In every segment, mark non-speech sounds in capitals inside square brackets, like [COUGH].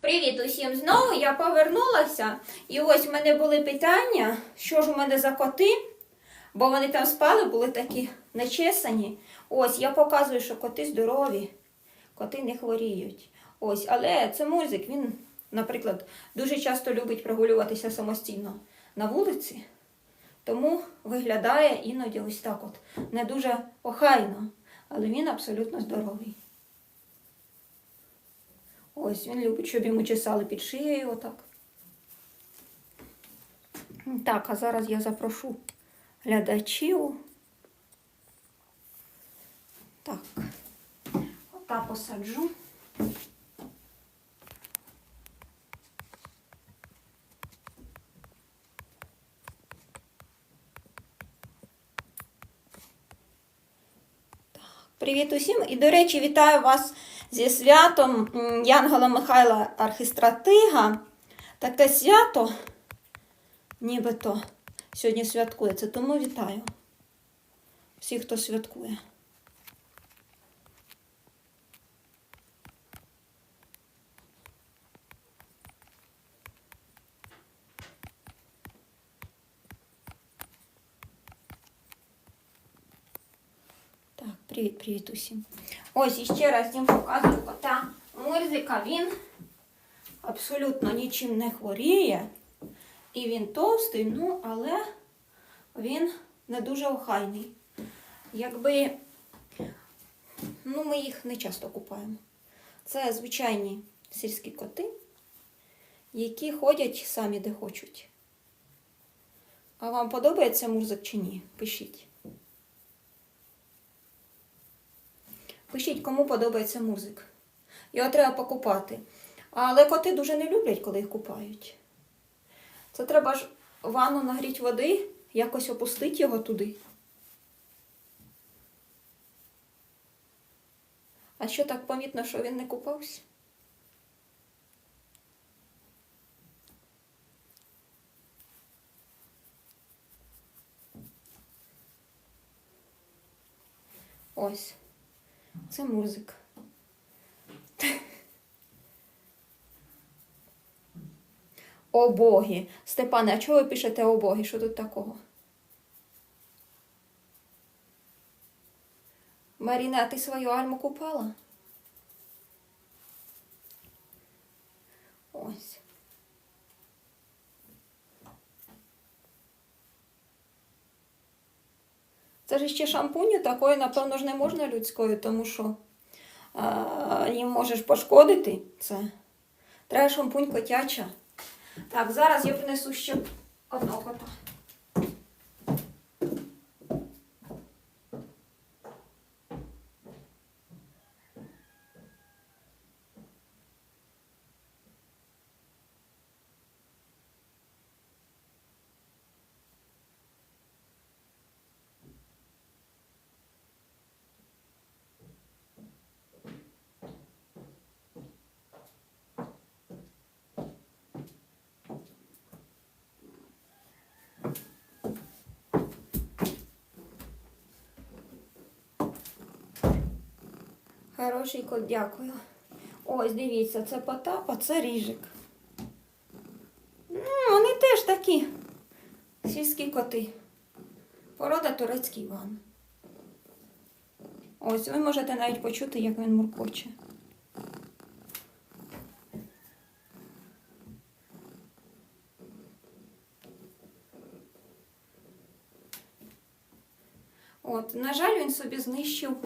Привіт усім знову. Я повернулася. І ось в мене були питання, що ж у мене за коти, бо вони там спали, були такі нечесані. Ось я показую, що коти здорові, коти не хворіють. Ось, але це музик. Він, наприклад, дуже часто любить прогулюватися самостійно на вулиці, тому виглядає іноді ось так от. Не дуже охайно, але він абсолютно здоровий. Ось він любить, щоб йому чесали під шиєю отак. Так, а зараз я запрошу глядачів. Так, отак посаджу. Привіт усім! І, до речі, вітаю вас зі святом Янгола Михайла Архистратига. Таке свято, нібито сьогодні святкується, тому вітаю всіх, хто святкує. Так, привіт, привіт усім. Ось іще раз їм показую кота Мурзика. Він абсолютно нічим не хворіє. І він товстий, ну, але він не дуже охайний. Якби ну, ми їх не часто купаємо. Це звичайні сільські коти, які ходять самі де хочуть. А вам подобається мурзик чи ні? Пишіть. Пишіть, кому подобається музик. Його треба покупати. Але коти дуже не люблять, коли їх купають. Це треба ж ванну нагріти води, якось опустити його туди. А що так помітно, що він не купався? Ось. Це музик. О боги. Степане, а чого ви пишете о боги? Що тут такого? Маріна, а ти свою альму купала? Ось. Це ж ще шампуню такої, напевно ж, не можна людською, тому що а, їм можеш пошкодити це. Треба шампунь котяча. Так, зараз я принесу ще одного кота. Хороший кот, дякую. Ось, дивіться, це Потап, а це ріжик. Ну, вони теж такі сільські коти. Порода турецький Іван. Ось, ви можете навіть почути, як він муркоче. От, на жаль, він собі знищив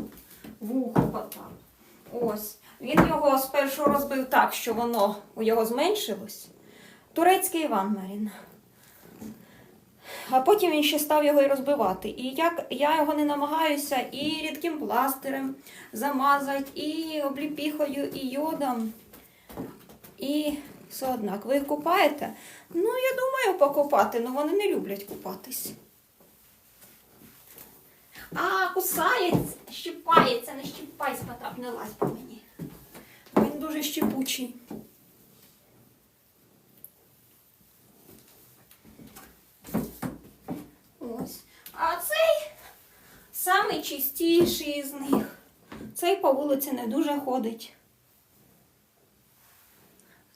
вухо кота. Ось. Він його спершу розбив так, що воно у його зменшилось. Турецький Іван Марін. А потім він ще став його і розбивати. І як я його не намагаюся і рідким пластирем замазати, і обліпіхою, і йодом. І все однак. Ви їх купаєте? Ну, я думаю, покупати, але вони не люблять купатись. А, кусається, щипається, не щипайся, Потап, не лазь по мені. Він дуже щепучий. Ось. А цей самий чистіший з них. Цей по вулиці не дуже ходить.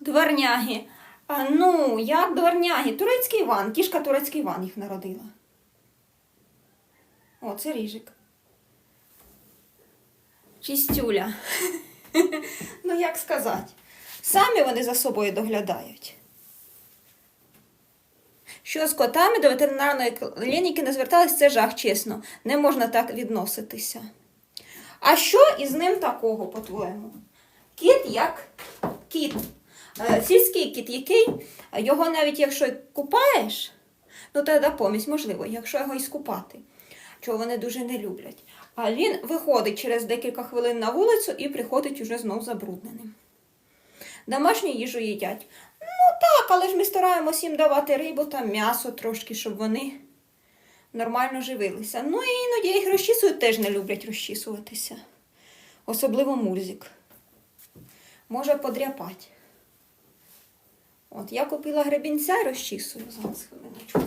Дворняги. А, ну, як дворняги? Турецький Іван. Кішка турецький Іван їх народила. О, це ріжик. Чистюля. ну, як сказати? Самі вони за собою доглядають. Що з котами до ветеринарної клініки не звертались, це жах, чесно. Не можна так відноситися. А що із ним такого, по-твоєму? Кіт як кіт. Е, Сільський кіт, який його навіть якщо купаєш, ну тоді помість, можливо, якщо його і скупати, чого вони дуже не люблять. А він виходить через декілька хвилин на вулицю і приходить уже знов забрудненим. Домашню їжу їдять. Ну так, але ж ми стараємось їм давати рибу та м'ясо трошки, щоб вони нормально живилися. Ну і іноді їх розчісують, теж не люблять розчісуватися. Особливо мурзик. Може подряпати. От я купила гребінця і розчісую. Зараз хвилиночку.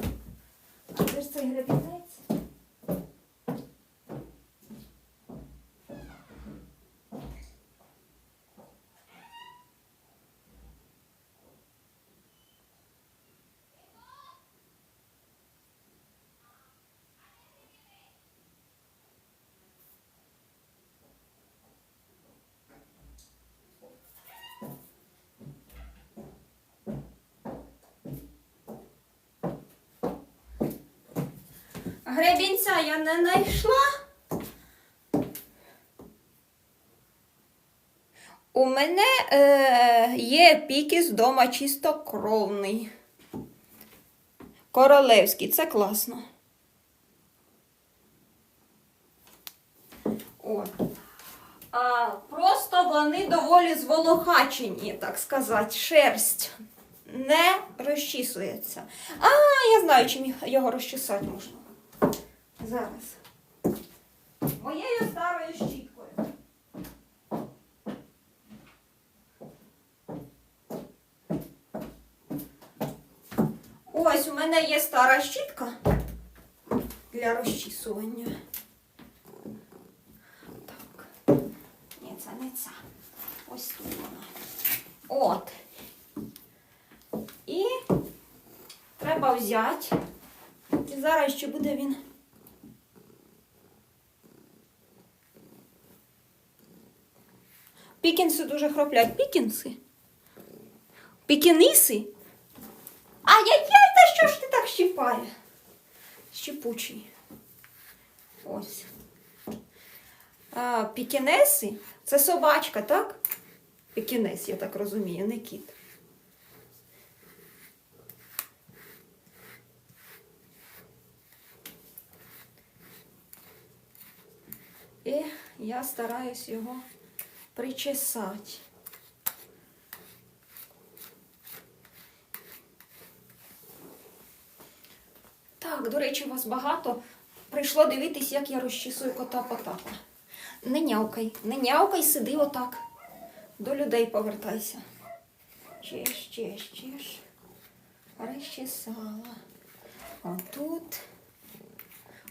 А де ж цей гребінець? Гребінця я не знайшла. У мене е, є пікіс вдома чистокровний. Королевський, це класно. От. А, просто вони доволі зволохачені, так сказати, шерсть не розчісується. А, я знаю, чим його розчесати можна. Зараз. Моєю старою щіткою. Ось у мене є стара щітка для розчісування. Так. Ні, це не ця. Ось тут вона. От. І треба взяти. І зараз ще буде він. Пікінси дуже хроплять. Пікінси? Пікіниси? Ай-яй-яй, та що ж ти так щипає? Щипучий. Ось. Пікінеси це собачка, так? Пікінес, я так розумію, не кіт. І я стараюсь його причесати. Так, до речі, у вас багато прийшло дивитись, як я розчісую кота Потапа. Не нявкай, не нявкай, сиди отак. До людей повертайся. Чеш, чеш, чеш. Розчесала. Отут.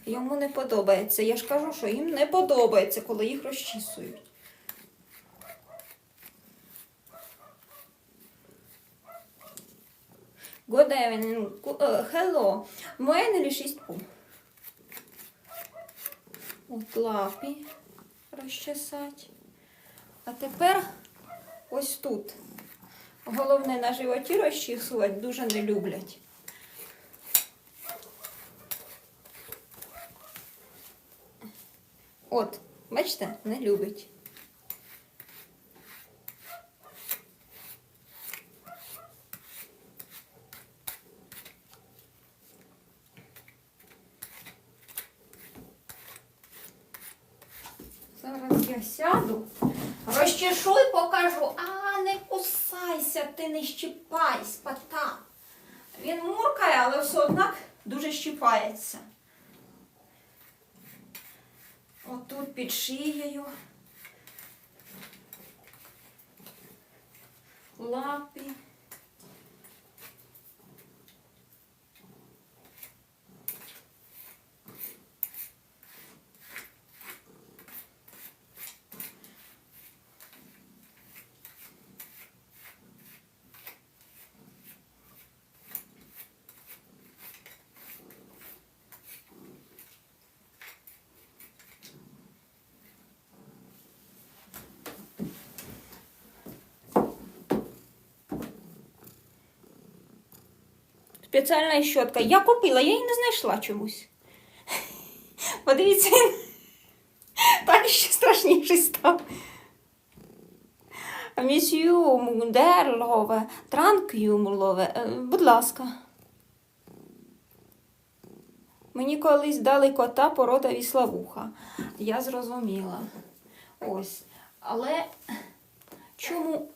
Йому не подобається. Я ж кажу, що їм не подобається, коли їх розчісують. Good evening. Hello. Моє не лишість пу. От лапі розчесати. А тепер ось тут. Головне на животі розчісувати дуже не люблять. От, бачите, не любить. Зараз я сяду, розчешу і покажу. А, не кусайся, ти не щіпай, спата. Він муркає, але все однак дуже щіпається. Отут під шиєю. Лапі. Спеціальна щотка. Я купила, я її не знайшла чомусь. [LAUGHS] Подивіться, так ще страшніший став. Місью Мундерлове, Транкюмлове, Е, будь ласка. Мені колись дали кота порода віславуха. Я зрозуміла. Ось. Але чому?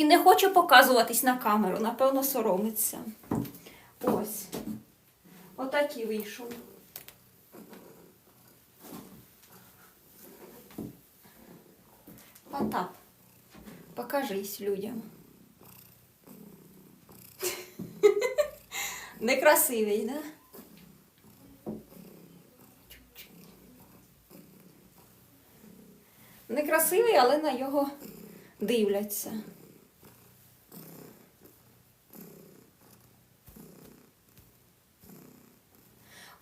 І не хочу показуватись на камеру, напевно, соромиться. Ось. Отакий вийшов. Потап, покажись людям. [LAUGHS] Некрасивий, да? Некрасивий, але на його дивляться.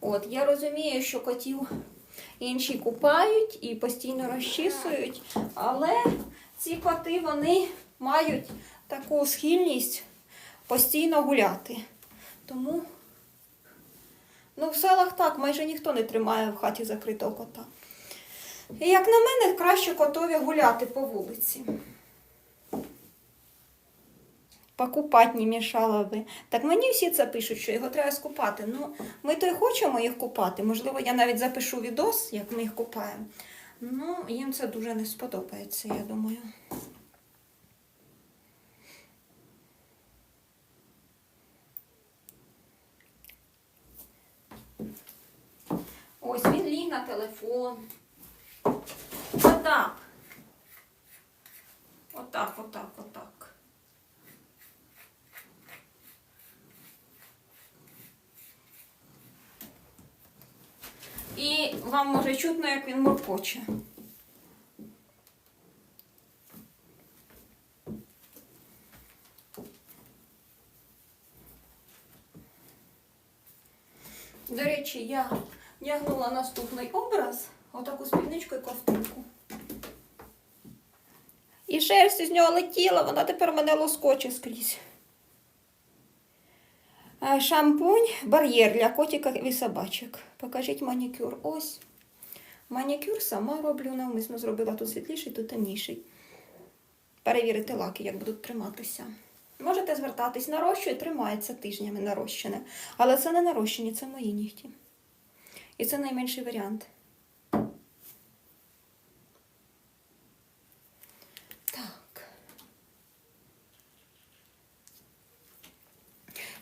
От, я розумію, що котів інші купають і постійно розчісують, але ці коти вони мають таку схильність постійно гуляти. Тому, ну, в селах так, майже ніхто не тримає в хаті закритого кота. І як на мене, краще котові гуляти по вулиці. Покупати не мішало би. Так мені всі це пишуть, що його треба скупати. Ну, ми то й хочемо їх купати. Можливо, я навіть запишу відос, як ми їх купаємо. Ну, їм це дуже не сподобається, я думаю. Ось він ліг на телефон. Отак. Отак, отак, отак. І вам може чутно, як він моркоче. До речі, я вдягнула наступний образ, отаку спідничку і ковтинку. І шерсть з нього летіла, вона тепер мене лоскоче скрізь. А, Шампунь, бар'єр для котиків і собачок. Покажіть манікюр. Ось. Манікюр сама роблю, навмисно зробила тут світліший, тут темніший. Перевірити лаки, як будуть триматися. Можете звертатись, нарощує, тримається тижнями нарощене. Але це не нарощені, це мої нігті. І це найменший варіант. Так.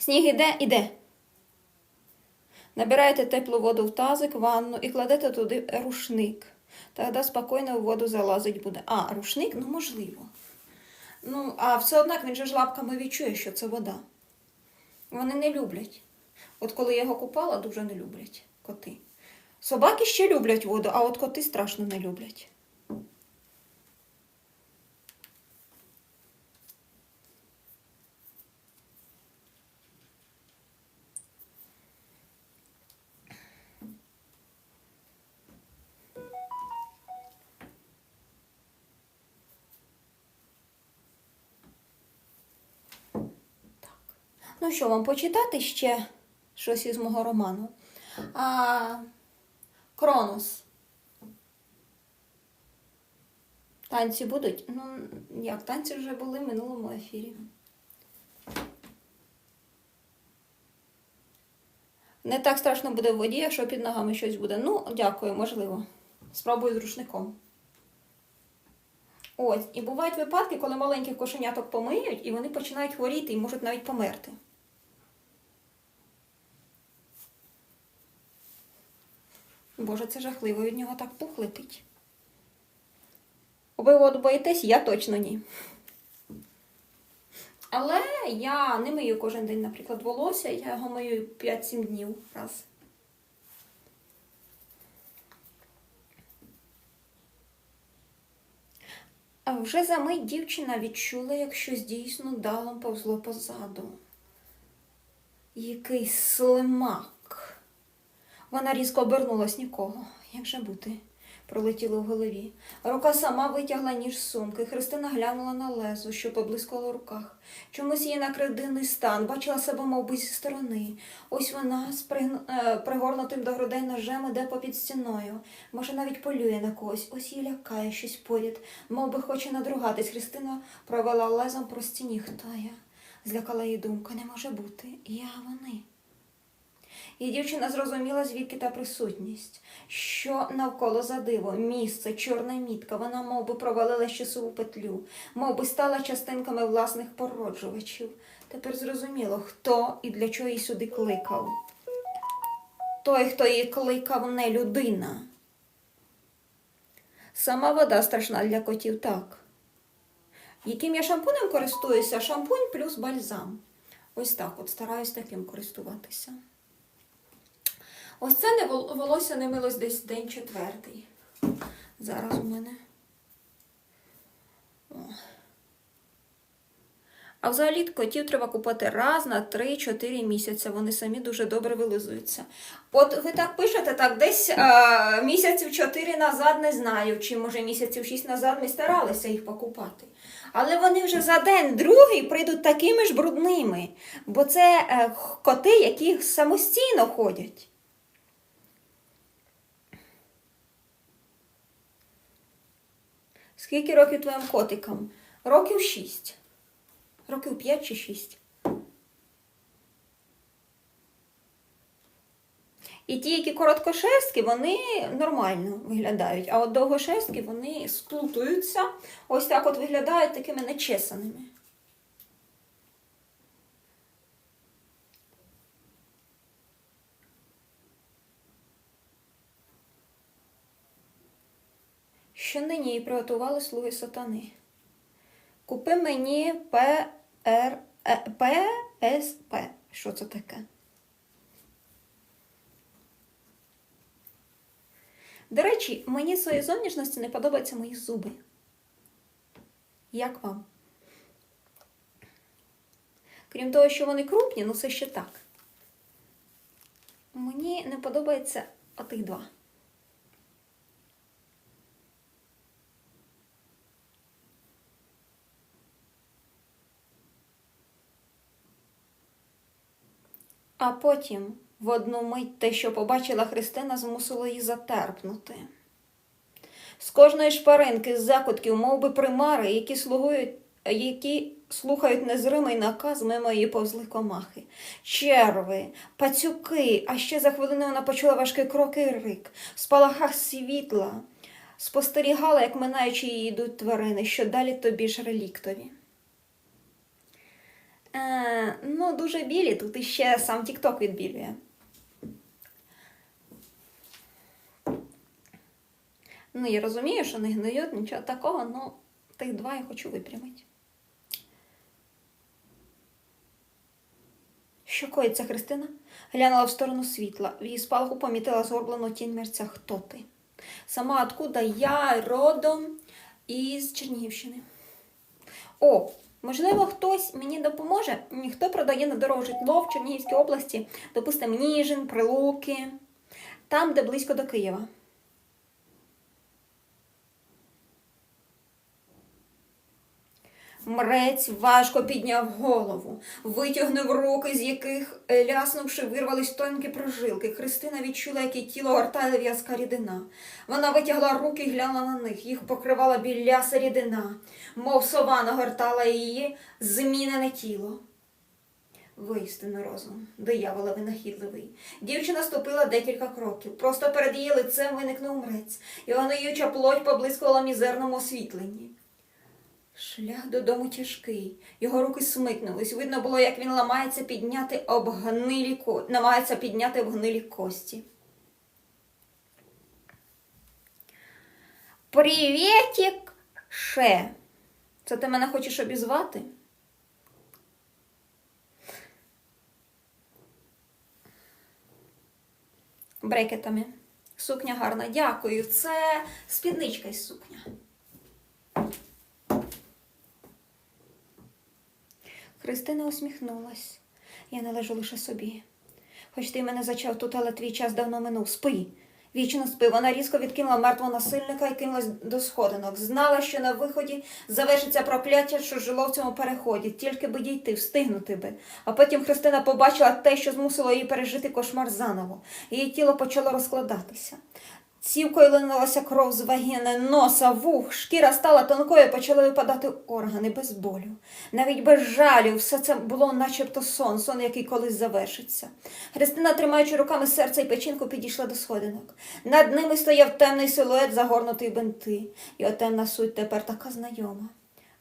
Сніг іде, іде. Набираєте теплу воду в тазик, ванну і кладете туди рушник. Тоді спокійно в воду залазить буде. А, рушник? Ну, можливо. Ну, а все однак він же ж лапками відчує, що це вода. Вони не люблять. От коли я його купала, дуже не люблять коти. Собаки ще люблять воду, а от коти страшно не люблять. Ну що, вам почитати ще щось із мого роману? А, Кронос. Танці будуть? Ну, як, танці вже були в минулому ефірі. Не так страшно буде в воді, якщо під ногами щось буде. Ну, дякую, можливо. Спробую з рушником. Ось, і бувають випадки, коли маленьких кошеняток помиють, і вони починають хворіти і можуть навіть померти. Боже, це жахливо, від нього так пух летить. Ви от боїтесь, я точно ні. Але я не мию кожен день, наприклад, волосся, я його мию 5-7 днів раз. А вже за мить дівчина відчула, як щось дійсно далом повзло позаду. Який слимак. Вона різко обернулась нікого. Як же бути? пролетіло в голові. Рука сама витягла ніж з сумки. Христина глянула на лезо, що поблискало в руках. Чомусь її накрив стан, бачила себе мов би зі сторони. Ось вона з е, пригорнутим до грудей ножем іде попід стіною. Може, навіть полює на когось. Ось її лякає щось поряд, мов би хоче надругатись. Христина провела лезом про стіні. Хто я? Злякала її думка. Не може бути. Я вони. І дівчина зрозуміла, звідки та присутність, що навколо за диво, місце, чорна мітка, вона мов би провалила часову петлю, мов би стала частинками власних породжувачів. Тепер зрозуміло, хто і для чого її сюди кликав. Той, хто її кликав, не людина. Сама вода страшна для котів, так. Яким я шампунем користуюся? Шампунь плюс бальзам. Ось так от стараюсь таким користуватися. Ось це не волосся не милось десь день четвертий. Зараз у мене. О. А взагалі котів треба купати раз на 3-4 місяці. Вони самі дуже добре вилизуються. От ви так пишете, так десь а, місяців 4 назад не знаю, чи може місяців 6 назад ми старалися їх покупати. Але вони вже за день другий прийдуть такими ж брудними, бо це е, коти, які самостійно ходять. Скільки років твоїм котикам? Років шість. Років п'ять чи шість. І ті, які короткошерсткі, вони нормально виглядають. А от довгошерсткі вони сплутуються. Ось так от виглядають такими нечесаними. Що нині їй приготували слуги сатани. Купи мені ПР... е, ПСП. Що це таке? До речі, мені своєї зовнішності не подобаються мої зуби. Як вам? Крім того, що вони крупні, ну це ще так. Мені не подобається отих два. А потім, в одну мить, те, що побачила Христина, змусило її затерпнути. З кожної шпаринки, з закутків, мов би примари, які слугують, які слухають незримий наказ, мимо її повзли комахи. Черви, пацюки, а ще за хвилину вона почула важкий крок і рик. В спалахах світла спостерігала, як минаючи її йдуть тварини, що далі тобі ж реліктові. Е, ну, дуже білі, тут іще сам Тікток відбілює. Ну, я розумію, що не гниють, нічого такого, ну, тих два я хочу випрямити. Що коїться Христина? Глянула в сторону світла. В її спалаху помітила згорблену тінь мерця. Хто ти? Сама откуда я родом із Чернігівщини. О, можливо, хтось мені допоможе. Ніхто продає на дорогу житло в Чернігівській області, допустимо, Ніжин, Прилуки, там, де близько до Києва. Мрець важко підняв голову, витягнув руки, з яких, е, ляснувши, вирвались тонкі прожилки. Христина відчула, як тіло гортає в'язка рідина. Вона витягла руки і глянула на них. Їх покривала біляса рідина, мов сова нагортала її змінене тіло. Воістину розум, диявола винахідливий. Дівчина ступила декілька кроків. Просто перед її лицем виникнув мрець. Його ноюча плоть поблискувала мізерному освітленні. Шлях додому тяжкий. Його руки смикнулись. Видно було, як він ламається підняти обгнилі намагається підняти обгнилі кості. Привітік, ше. Це ти мене хочеш обізвати? Брекетами. Сукня гарна, дякую. Це спідничка із сукня. Христина усміхнулась. Я належу лише собі. Хоч ти мене зачав тут, але твій час давно минув. Спи. Вічно спи. Вона різко відкинула мертвого насильника і кинулась до сходинок. Знала, що на виході завершиться прокляття, що жило в цьому переході, тільки би дійти, встигнути би. А потім Христина побачила те, що змусило її пережити кошмар заново. Її тіло почало розкладатися. Цівкою линулася кров з вагіни, носа, вух, шкіра стала тонкою, почали випадати органи без болю. Навіть без жалю все це було начебто сон, сон, який колись завершиться. Христина, тримаючи руками серце і печінку, підійшла до сходинок. Над ними стояв темний силует, загорнутий бинти. Його темна суть тепер така знайома.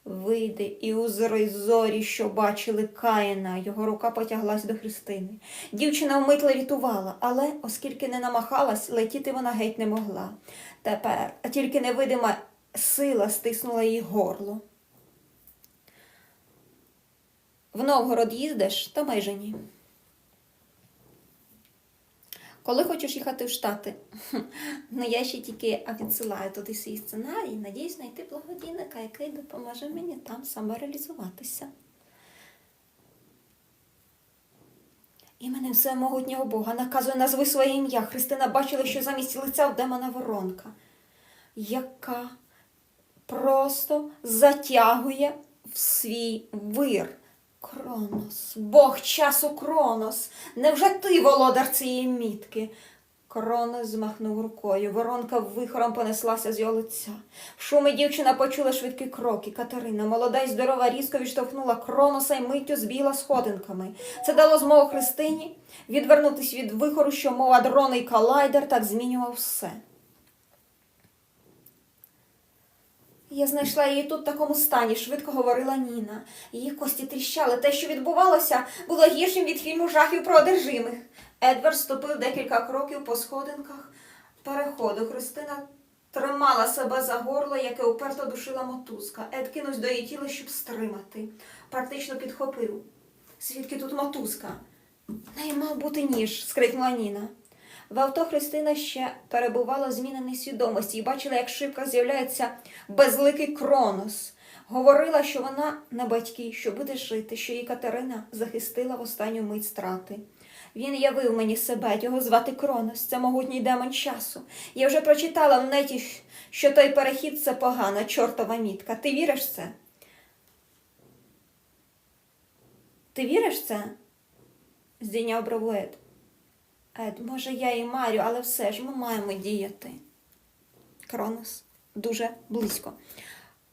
Вийди і узри зорі, що бачили Каїна. Його рука потяглась до Христини. Дівчина вмитле рятувала, але, оскільки не намахалась, летіти вона геть не могла. Тепер тільки невидима сила стиснула її горло. В Новгород їздиш, та майже ні. Коли хочеш їхати в Штати? [LAUGHS] Ну, я ще тільки відсилаю туди свій сценарій. Надіюсь знайти благодійника, який допоможе мені там самореалізуватися. Іменем всемогутнього Бога наказує назви своє ім'я. Христина бачила, що замість лиця в демона воронка, яка просто затягує в свій вир. Кронос, Бог часу Кронос. Невже ти володар цієї мітки? Кронос змахнув рукою. Воронка вихором понеслася з його лиця. В шумі дівчина почула швидкі кроки. Катерина, молода й здорова, різко відштовхнула Кроноса й миттю збігла сходинками. Це дало змогу Христині відвернутись від вихору, що мова дрони й колайдер так змінював все. Я знайшла її тут в такому стані, швидко говорила Ніна. Її кості тріщали. Те, що відбувалося, було гіршим від фільму жахів про одержимих. Едвард ступив декілька кроків по сходинках переходу. Христина тримала себе за горло, яке уперто душила мотузка. Ед кинувся до її тіла, щоб стримати. Практично підхопив. Звідки тут мотузка? Неї мав бути ніж, скрикнула Ніна. В авто Христина ще перебувала в зміненій свідомості і бачила, як шибка з'являється безликий Кронос. Говорила, що вона на батьки, що буде жити, що її Катерина захистила в останню мить страти. Він явив мені себе, його звати Кронос, це могутній демон часу. Я вже прочитала в неті, що той перехід це погана, чортова мітка. Ти віриш в це? Ти віриш в це? здійняв брову Ед. Може, я і марю, але все ж ми маємо діяти. Кронос дуже близько.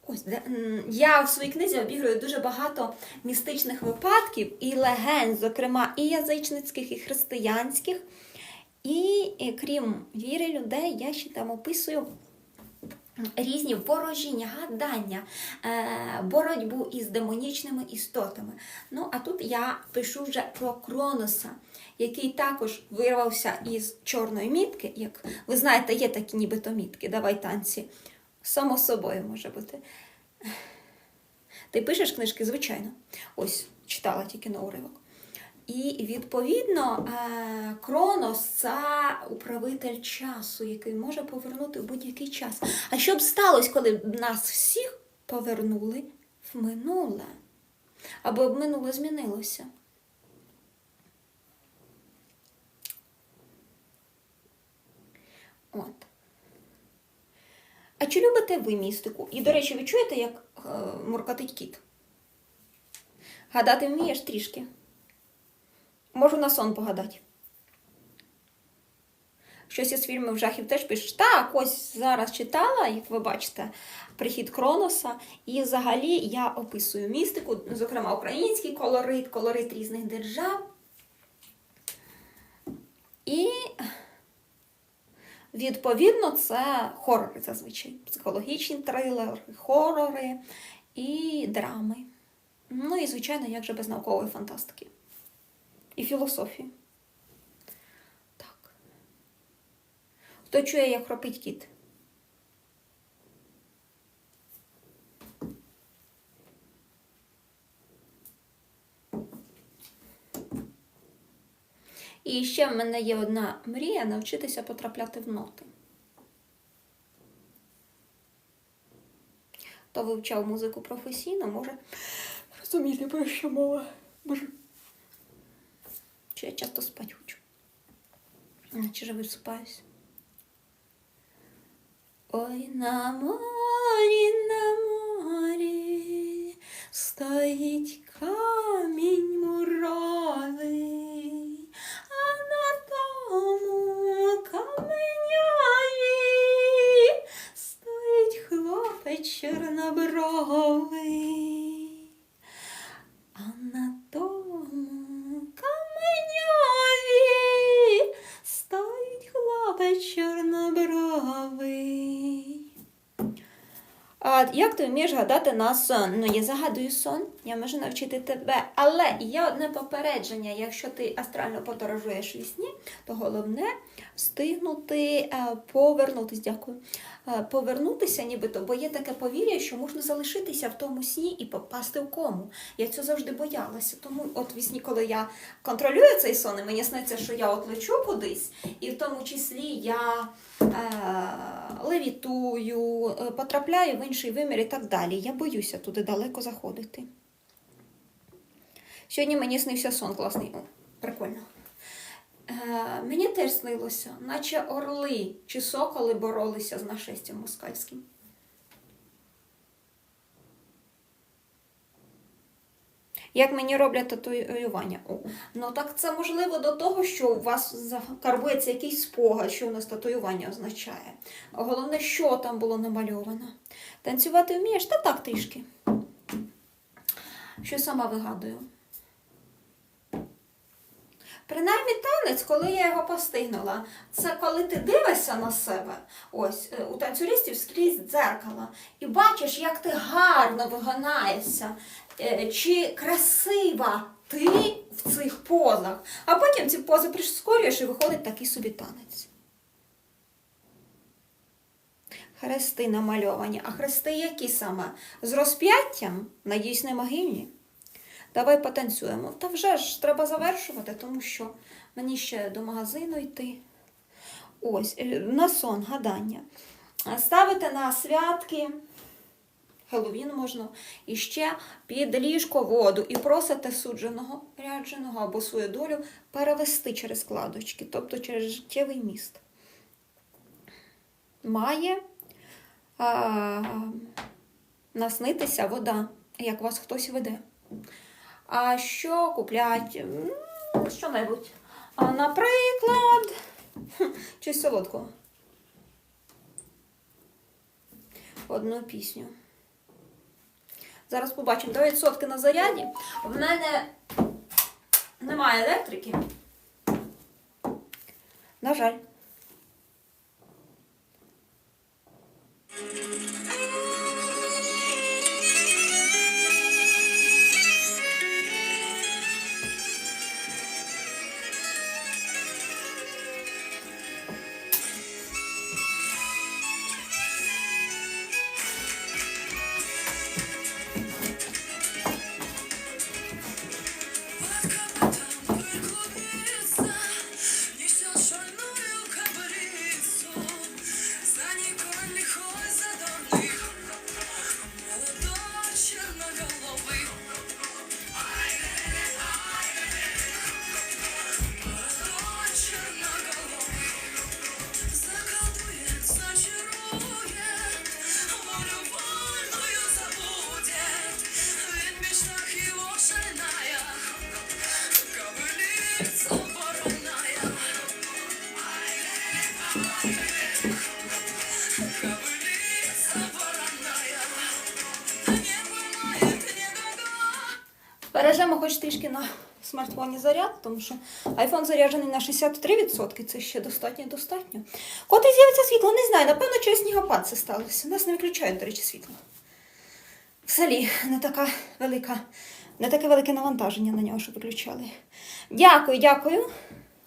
Ось де, я в своїй книзі обігрую дуже багато містичних випадків і легенд, зокрема, і язичницьких, і християнських. І, і крім віри людей, я ще там описую різні ворожіння, гадання, е, боротьбу із демонічними істотами. Ну, а тут я пишу вже про Кроноса, який також вирвався із чорної мітки. Як ви знаєте, є такі нібито мітки, давай танці. Само собою може бути. Ти пишеш книжки, звичайно. Ось читала тільки на уривок. І відповідно е, Кронос це управитель часу, який може повернути в будь-який час. А що б сталося, коли б нас всіх повернули в минуле? Або б минуле змінилося? От. А чи любите ви містику? І, до речі, ви чуєте, як е, муркотить кіт? Гадати вмієш трішки? Можу на сон погадати. Щось із фільмів жахів теж пишеш. Так, ось зараз читала, як ви бачите, прихід Кроноса. І взагалі я описую містику, зокрема український колорит, колорит різних держав. І відповідно це хорори зазвичай. Психологічні трилери, хорори і драми. Ну і, звичайно, як же без наукової фантастики. І філософії. Так. Хто чує, як хропить кіт? І ще в мене є одна мрія навчитися потрапляти в ноти. Хто вивчав музику професійно, може розуміти, про що мова. Боже. Чи я часто спать хочу. Наче же висипаюсь. Ой, на морі, на морі стоїть камінь муровий, а на тому каменяві стоїть хлопець чорнобровий. А на тому каменяві стоїть хлопець чорнобровий. А як ти вмієш гадати на сон? Ну, я загадую сон, я можу навчити тебе. Але є одне попередження: якщо ти астрально подорожуєш сні, то головне встигнути повернутися. повернутись, дякую. Е, Повернутися, нібито, бо є таке повір'я, що можна залишитися в тому сні і попасти в кому. Я цього завжди боялася. Тому, от в сні, коли я контролюю цей сон, і мені сниться, що я от лечу кудись, і в тому числі я е, левітую, е, потрапляю в інший вимір і так далі. Я боюся туди далеко заходити. Сьогодні мені снився сон класний. Прикольно. Е, мені теж снилося, наче орли чи соколи боролися з нашестям москальським. Як мені роблять татуювання? О, ну так це можливо до того, що у вас закарбується якийсь спогад, що у нас татуювання означає. Головне, що там було намальовано. Танцювати вмієш? Та так трішки. Що сама вигадую. Принаймні танець, коли я його постигнула, це коли ти дивишся на себе, ось е, у танцюристів скрізь дзеркало, і бачиш, як ти гарно вигинаєшся, е, чи красива ти в цих позах, а потім ці пози прискорюєш і виходить такий собі танець. Хрести намальовані. А хрести які саме? З розп'яттям? Надіюсь, не могильні. Давай потанцюємо. Та вже ж треба завершувати, тому що мені ще до магазину йти. Ось, е, на сон, гадання. Ставити на святки, Хеллоуін можна, і ще під ліжко воду і просите судженого, рядженого або свою долю перевести через складочки, тобто через життєвий міст. Має а, наснитися вода, як вас хтось веде. А що куплять? Що-небудь. А, наприклад, [LAUGHS] щось солодкого. Одну пісню. Зараз побачимо. 9 на заряді. В мене немає електрики. На жаль. Трішки на смартфоні заряд, тому що iPhone заряджений на 63%, це ще достатньо достатньо. Коли з'явиться світло, не знаю, напевно, через снігопад це сталося. Нас не виключають, до речі, світло. В селі не така велика, не таке велике навантаження на нього, що виключали. Дякую, дякую.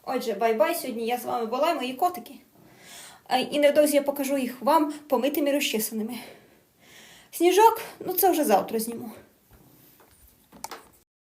Отже, бай-бай. Сьогодні я з вами була, мої котики. І невдовзі я покажу їх вам помитими і розчесаними. Сніжок, ну це вже завтра зніму.